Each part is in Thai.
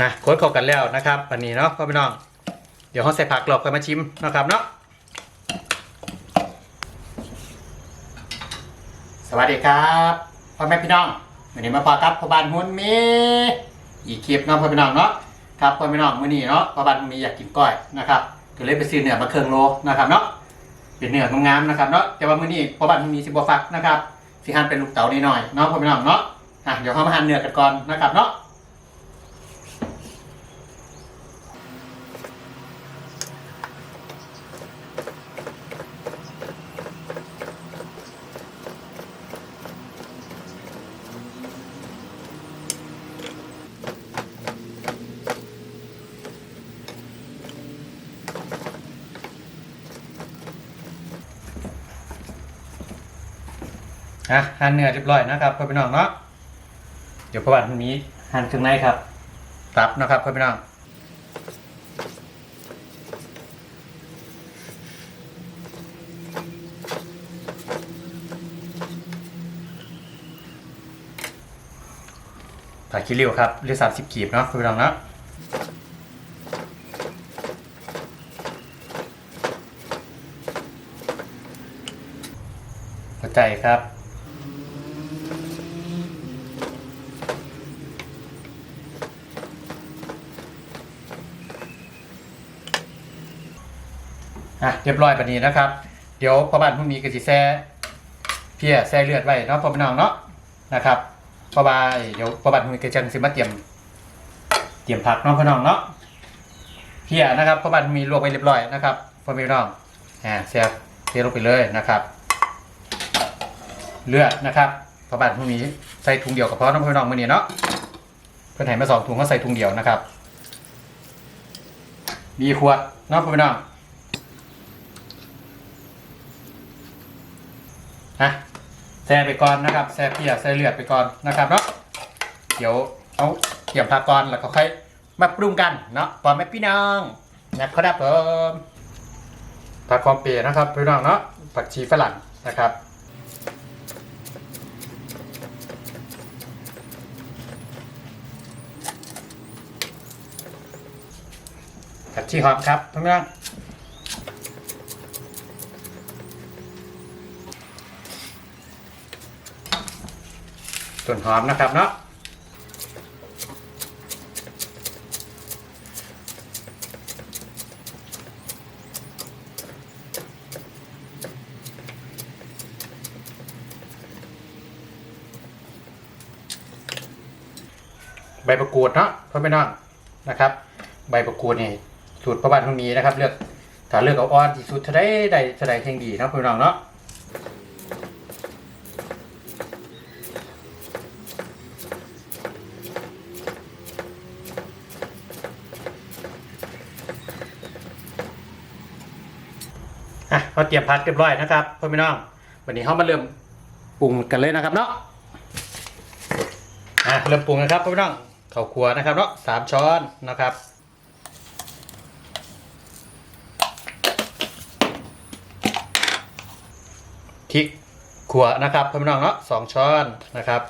นะโค้ดเข้ากันแล้วนะครับวันนี้เนาะพ่อพี่น้อง เดี๋ยวเขาใส่ผักเราค่อยมาชิมนะครับเนาะสวัสดีครับพ่อแม่พี่น้องวันนี้มาพอครับพ่อบ้านหุ้นมีอีกคลิปเนาะพ่อพี่น้องเนาะครับพ่อพี่น้องมื้อนี้เนาะพ่อบ้านมีอยากกินก้อยนะครับก็เลยไปซื้อเนื้อมาเครื่องโลนะครับเนาะเป็นเนื้องามๆนะครับเนาะแต่ว่ามื้อนี้พ่อบ้านมีสิบ่ฟักนะครับสิหั่นเป็นลูกเต๋านิดหน่อยเนาะพ่อพี่น้องเนาะอะเดี๋ยวเขามาหั่นเนื้อกันก่อนนะครับเนาะ อะหั่นเนื้อเรียบร้อยนะครับพ่อพี่น้องเนาะเดี๋ยวประวัติมีหั่นเครื่องในครับตับนะครับพ่อพี่น้องผักขี้ริ้วครับเรือสามสิบกีบเนาะพ่อพี่น้องเนาะหัวใจครับ อะเรียบร้อยแบบนี้นะครับ เดี๋ยวพ่อบ้านพรุ่งนี้ก็สิแซ่เพียแซ่เลือดไว้เนาะพ่อพี่น้องเนาะนะครับเพราะว่าเดี๋ยวพ่อบ้านพรุ่งนี้ก็จะสิมาเตรียม เตรียมผักเนาะพ่อน้องเนาะเพียนะครับพ่อบ้านมีลวกไว้เรียบร้อยนะครับพ่อพี่น้องอ่าแซ่เทลงไปเลยนะครับ เลือดนะครับพ่อบ้านพรุ่งนี้ใส่ถุงเดียวกับพ่อน้องพี่น้องมื้อนี้เนาะเพื่อนให้มาสองถุงก็ใส่ถุงเดียวนะครับ มีขวดเนาะพ่อพี่น้อง นะ แซ่ไปก่อนนะครับแซ่เพียแซ่เลือดไปก่อนนะครับเนาะเดี๋ยวเอาเตรียมผักก่อนแล้วก็ค่อยมาปรุงกันเนาะปอแม่พี่น้องนะครับผมผักคอมเปียนะครับพี่น้องเนาะผักชีฝรั่งนะครับผักชีหอมครับพี่น้อง ส่วนหอมนะครับเนาะใบประกรูดเนาะเพื่อนพี่น้องนะครับ ใบประกรูดนี่สูตรประวัติตรงนี้นะครับ เลือกถ้าเลือกเอาออนที่สุดจะได้ได้จะได้เพียงดีนะเพื่อนพี่น้องเนาะ อะเราเตรียมพักเรียบร้อยนะครับพ่อพี่น้องวันนี้เขามาเริ่มปรุงกันเลยนะครับเนาะอะเริ่มปรุงนะครับพ่อพี่น้องข้าวคั่วนะครับเนาะสามช้อนนะครับพริกขั่วนะครับพ่อพี่น้องเนาะสองช้อนนะครับ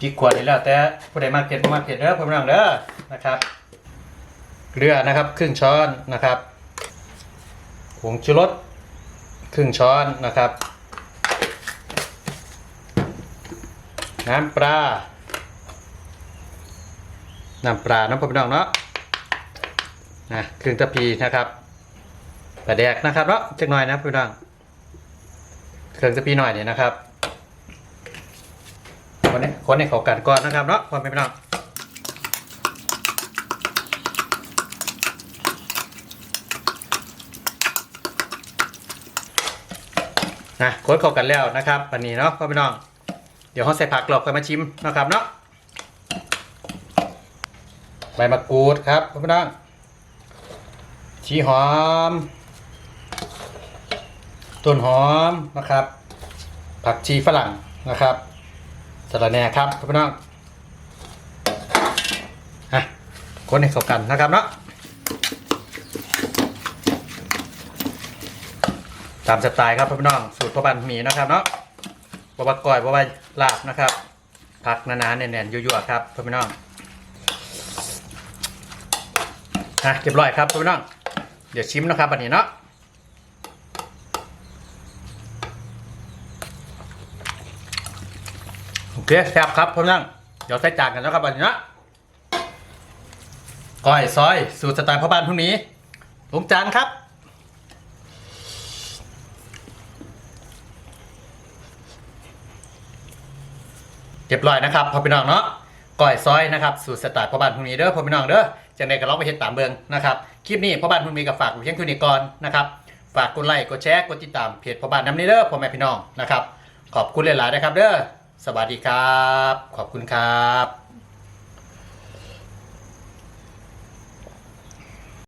พริกขั่วนี่แล้วแต่ผู้ใดมาเก็ตบ่มาเก็ตเด้อพ่อพี่น้องเด้อนะครับ เกลือนะครับครึ่งช้อนนะครับผงชูรสครึ่งช้อนนะครับ น้ำปลา น้ำปลา น้ำปลาพี่น้องเนาะนะครึ่งตะพีนะครับปลาแดกนะครับเนาะจักหน่อยนะพี่น้องเครื่องตะพีหน่อยเนี่ยนะครับคนนี้คนนี้เขากันก่อนนะครับเนาะพ่อแม่พี่น้อง นะโค้ดเข้ากันแล้วนะครับวันนี้เนาะพ่อพี่น้อง เดี๋ยวเขาใส่ผักเราค่อยมาชิมนะครับเนาะใบมะกรูดครับพ่อพี่น้องชีหอม ต้นหอมนะครับ ผักชีฝรั่งนะครับสะระแหน่ครับพ่อพี่น้องฮะคนให้เข้ากันนะครับเนาะามสไตล์ครับพี่น้องสูตรพ่อบันหมีนะครับเนาะบะบะก่อยบะบะลาบนะครับพักนานๆแน่นๆยั่วๆครับพ่อพี่น้องฮะเรียบร้อยครับพ่อพี่น้อง เดี๋ยวชิมนะครับอันนี้เนาะโอเคแซ่บครับพ่อพี่น้องเดี๋ยวใส่จานกันนะครับอันนี้เนาะก้อยซอย สูตรสไตล์พ่อบ้านพรุ่งนี้ลงจานครับ รียบร้อยนะครับพ่อพี่น้องเนาะก้อยซอยนะครับสูตรสไตล์พ่อบ้านพุ่งนี้เด้อพ่อพี่น้องเด้อจังใดก็ลองไปเห็ดตามเบิงนะครับคลิปนี้พ่อบ้านพุ่งมีกับฝากอยู่เพียงเท่านี้ก่อนนะครับฝากกดไลค์กดแชร์กดติดตามเพจพ่อบ้านน้ำนี้เด้อพ่อแม่พี่น้องนะครับขอบคุณหลายๆนะครับเด้อสวัสดีครับ ขอบคุณครับ